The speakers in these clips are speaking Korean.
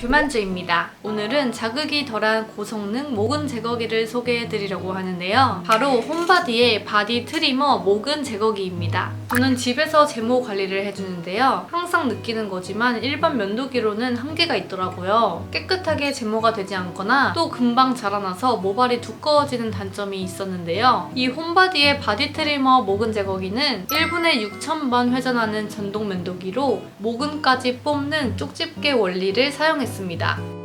뷰만주입니다. 오늘은 자극이 덜한 고성능 모근 제거기를 소개해드리려고 하는데요. 바로 홈바디의 바디 트리머 모근 제거기입니다. 저는 집에서 제모 관리를 해주는데요. 항상 느끼는 거지만 일반 면도기로는 한계가 있더라고요. 깨끗하게 제모가 되지 않거나 또 금방 자라나서 모발이 두꺼워지는 단점이 있었는데요. 이 홈바디의 바디 트리머 모근 제거기는 1분에 6,000번 회전하는 전동 면도기로 모근까지 뽑는 쪽집게 원리 를 사용했습니다.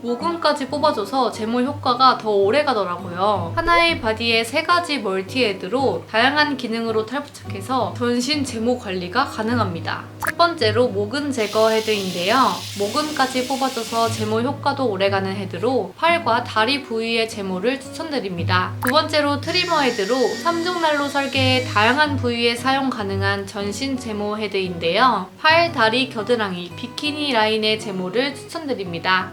모근까지 뽑아줘서 제모 효과가 더 오래 가더라고요. 하나의 바디에 세 가지 멀티헤드로 다양한 기능으로 탈부착해서 전신 제모 관리가 가능합니다. 첫 번째로 모근 제거 헤드인데요. 모근까지 뽑아줘서 제모 효과도 오래가는 헤드로 팔과 다리 부위의 제모를 추천드립니다. 두 번째로 트리머 헤드로 3중 난로 설계의 다양한 부위에 사용 가능한 전신 제모 헤드인데요. 팔, 다리, 겨드랑이, 비키니 라인의 제모를 추천드립니다.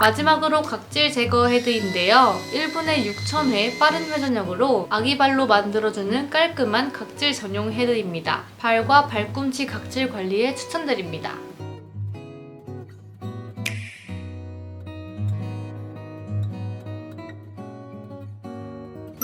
마지막으로 각질 제거 헤드인데요. 1분에 6,000회 빠른 회전력으로 아기발로 만들어주는 깔끔한 각질 전용 헤드입니다. 발과 발꿈치 각질 관리에 추천드립니다.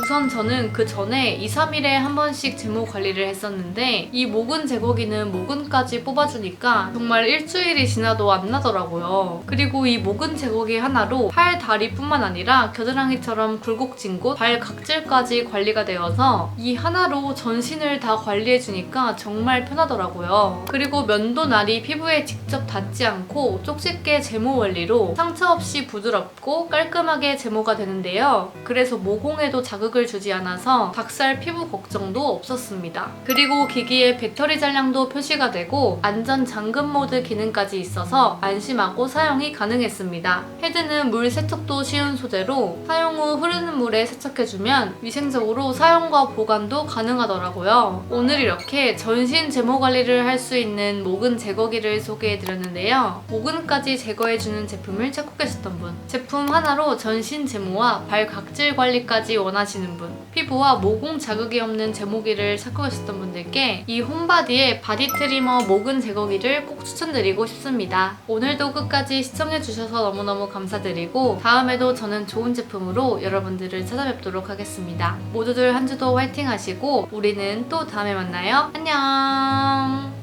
우선 저는 그 전에 2, 3일에 한 번씩 제모 관리를 했었는데 이 모근 제거기는 모근까지 뽑아주니까 정말 일주일이 지나도 안 나더라고요. 그리고 이 모근 제거기 하나로 팔, 다리뿐만 아니라 겨드랑이처럼 굴곡진 곳, 발 각질까지 관리가 되어서 이 하나로 전신을 다 관리해주니까 정말 편하더라고요. 그리고 면도 날이 피부에 직접 닿지 않고 쪽집게 제모 원리로 상처 없이 부드럽고 깔끔하게 제모가 되는데요. 그래서 모공에도 자극을 주지 않아서 닭살 피부 걱정도 없었습니다. 그리고 기기에 배터리 잔량도 표시가 되고 안전 잠금 모드 기능까지 있어서 안심하고 사용이 가능했습니다. 헤드는 물 세척도 쉬운 소재로 사용 후 흐르는 물에 세척해주면 위생적으로 사용과 보관도 가능하더라고요. 오늘 이렇게 전신 제모 관리를 할 수 있는 모근 제거기를 소개해드렸는데요. 모근까지 제거해주는 제품을 찾고 계셨던 분, 제품 하나로 전신 제모와 발 각질 관리까지 원하 시는 분, 피부와 모공 자극이 없는 제모기를 찾고 계셨던 분들께 이 홈바디의 바디 트리머 모근 제거기를 꼭 추천드리고 싶습니다. 오늘도 끝까지 시청해주셔서 너무너무 감사드리고 다음에도 저는 좋은 제품으로 여러분들을 찾아뵙도록 하겠습니다. 모두들 한 주도 화이팅 하시고 우리는 또 다음에 만나요. 안녕!